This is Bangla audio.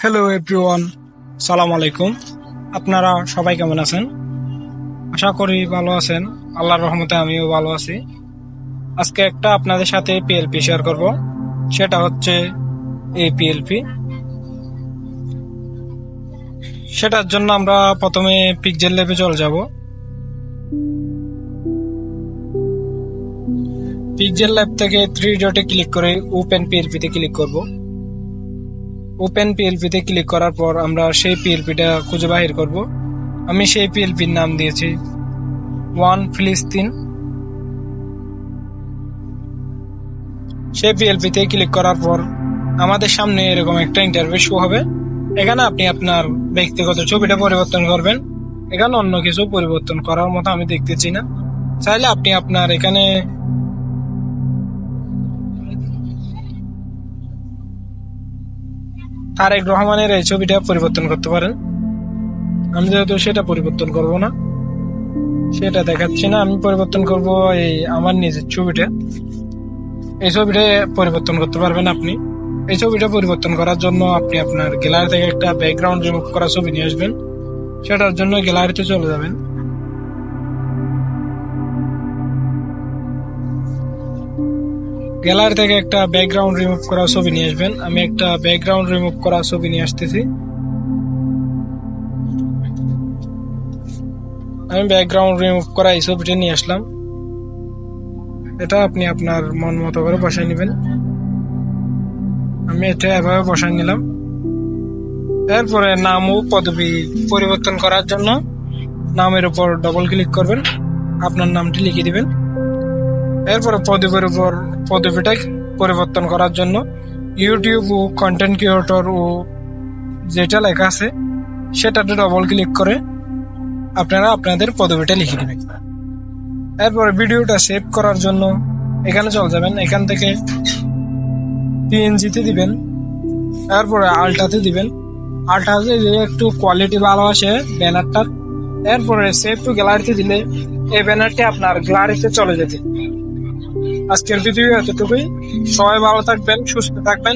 হ্যালো এভরিওয়ান সালাম আলাইকুম আপনারা সবাই কেমন আছেন আশা করি ভালো আছেন আল্লাহর রহমতে আমিও ভালো আছি আজকে একটা আপনাদের সাথে পিএলপি শেয়ার করব সেটা হচ্ছে এই পিএলপি সেটার জন্য আমরা প্রথমে পিকজেল ল্যাবে চলে যাব পিকজেল ল্যাব থেকে থ্রি ডটে ক্লিক করে ওপেন পিএলপিতে ক্লিক করব ওপেন পিএলপিতে ক্লিক করার পর আমরা সেই পিএলপিটা খুঁজে বাহির করব। আমি সেই পিএলপির নাম দিয়েছি ওয়ান ফিলিস্তিন সেই পিএলপিতে ক্লিক করার পর আমাদের সামনে এরকম একটা ইন্টারভিউ শো হবে। এখানে আপনি আপনার ব্যক্তিগত ছবিটা পরিবর্তন করবেন। এখানে অন্য কিছু পরিবর্তন করার মতো আমি দেখতেছি না। চাইলে আপনি আপনার এখানে তারেক রহমানের এই ছবিটা পরিবর্তন করতে পারেন। আমি যেহেতু সেটা পরিবর্তন করব না, সেটা দেখাচ্ছি না। আমি পরিবর্তন করব এই আমার নিজের ছবিটা। এই ছবিটা পরিবর্তন করতে পারবেন আপনি। এই ছবিটা পরিবর্তন করার জন্য আপনি আপনার গ্যালারি থেকে একটা ব্যাকগ্রাউন্ড রিমুভ করা ছবি নিয়ে আসবেন। সেটার জন্য গ্যালারিতে চলে যাবেন। গ্যালারি থেকে একটা ব্যাকগ্রাউন্ড রিমুভ করা ছবি নিয়ে আসবেন। আমি একটা ব্যাকগ্রাউন্ড রিমুভ করা ছবি নিয়ে আসতেছি। আমি ব্যাকগ্রাউন্ড রিমুভ করা এই ছবিটা নিয়ে আসলাম। এটা আপনি আপনার মন মতো করে বসাই নেবেন। আমি এটা এভাবে বসাই নিলাম। এরপরে নাম ও পদবি পরিবর্তন করার জন্য নামের উপর ডবল ক্লিক করবেন। আপনার নামটি লিখে দিবেন। এরপরে পদবীর উপর পরিবর্তন করার জন্য ইউটিউব ও কন্টেন্ট ক্রিয়েটর ও যেটা লেখা আছে, সেটাতে ডবল ক্লিক করে আপনারা আপনাদের পদবিটা লিখে দেবেন এরপরে ভিডিওটা সেভ করার জন্য এখানে চলে যাবেন। এখান থেকে পিএনজিতে দিবেন। এরপরে আলটাতে দিবেন। আলটাতে দিলে একটু কোয়ালিটি ভালো আসে ব্যানারটার এরপরে সেভ টু গ্যালারিতে দিলে এই ব্যানারটি আপনার গ্যালারিতে চলে যেতে। আজকের ভিডিও এতটুকুই। সবাই ভালো থাকবেন সুস্থ থাকবেন।